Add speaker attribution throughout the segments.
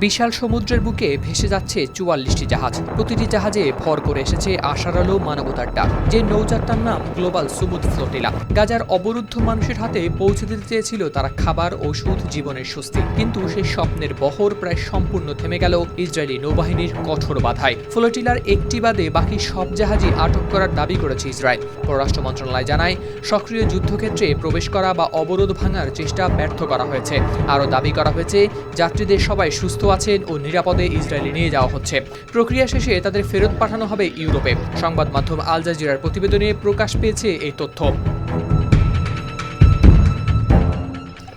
Speaker 1: বিশাল সমুদ্রের বুকে ভেসে যাচ্ছে চুয়াল্লিশটি জাহাজ। প্রতিটি জাহাজে ভর করে এসেছে আশার আলো মানবতার ডাক। যে নৌযাত্রার নাম গ্লোবাল সুমুদ ফ্লোটিলা। গাজার অবরুদ্ধ মানুষের হাতে পৌঁছে দিতে চেয়েছিল তারা খাবার, ওষুধ, জীবনের স্বস্তি। কিন্তু সেই স্বপ্নের বহর প্রায় সম্পূর্ণ থেমে গেল ইসরায়েলি নৌবাহিনীর কঠোর বাধায়। ফ্লোটিলার একটি বাদে বাকি সব জাহাজই আটক করার দাবি করেছে ইসরায়েল। পররাষ্ট্র মন্ত্রণালয় জানায়, সক্রিয় যুদ্ধক্ষেত্রে প্রবেশ করা বা অবরোধ ভাঙার চেষ্টা ব্যর্থ করা হয়েছে। আরও দাবি করা হয়েছে, যাত্রীদের সবাই সুস্থ আছেন ও নিরাপদে ইসরায়েলে নিয়ে যাওয়া হচ্ছে। প্রক্রিয়া শেষে তাদের ফেরত পাঠানো হবে ইউরোপে। সংবাদ মাধ্যম আল জাজিরার প্রতিবেদনে প্রকাশ পেয়েছে এই তথ্য।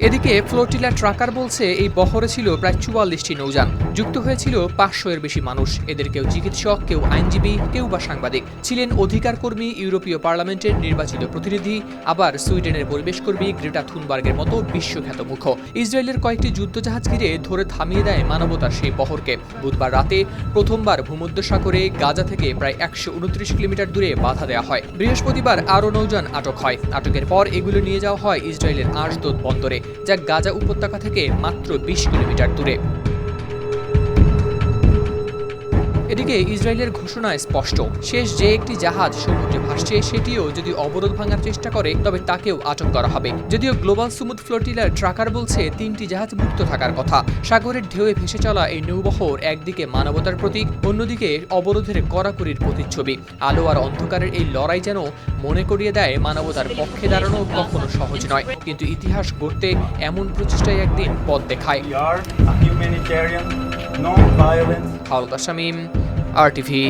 Speaker 1: এদিকে ফ্লোটিলা ট্রাকার বলছে, এই বহরে ছিল প্রায় চুয়াল্লিশটি নৌযান। যুক্ত হয়েছিল পাঁচশো এর বেশি মানুষ। এদের কেউ চিকিৎসক, কেউ আইনজীবী, কেউ বা সাংবাদিক। ছিলেন অধিকার কর্মী ইউরোপীয় পার্লামেন্টের নির্বাচিত প্রতিনিধি। আবার সুইডেনের পরিবেশ কর্মী গ্রেটা থুনবার্গের মতো বিশ্বখ্যাত মুখ। ইসরায়েলের কয়েকটি যুদ্ধজাহাজ ঘিরে ধরে থামিয়ে দেয় মানবতার সেই বহরকে। বুধবার রাতে প্রথমবার ভূমধ্যসাগরে গাজা থেকে প্রায় একশো উনত্রিশ কিলোমিটার দূরে বাধা দেওয়া হয়। বৃহস্পতিবার আরও নৌযান আটক হয়। আটকের পর এগুলো নিয়ে যাওয়া হয় ইসরায়েলের আশদোদ বন্দরে। যা গাজা উপত্যকা থেকে মাত্র বিশ কিলোমিটার দূরে। এদিকে ইসরায়েলের ঘোষণায় স্পষ্ট। শেষ যে একটি জাহাজ সমুদ্রে ভাসছে সেটিও যদি অবরোধ ভাঙার চেষ্টা করে তবে তাকেও আটক করা হবে। যদিও গ্লোবাল সুমুদ ফ্লোটিলার ট্রাকার বলছে তিনটি জাহাজ মুক্ত থাকার কথা। সাগরের ঢেউয়ে ভেসে চলা এই নৌবহর একদিকে মানবতার প্রতীক অন্যদিকে অবরোধের কড়াকড়ির প্রতিচ্ছবি। আলো আর অন্ধকারের এই লড়াই যেন মনে করিয়ে দেয় মানবতার পক্ষে দাঁড়ানো কখনো সহজ নয়। কিন্তু ইতিহাস গড়তে এমন প্রচেষ্টায় একদিন পথ দেখায়। হাওলাত শামীম আর টিভি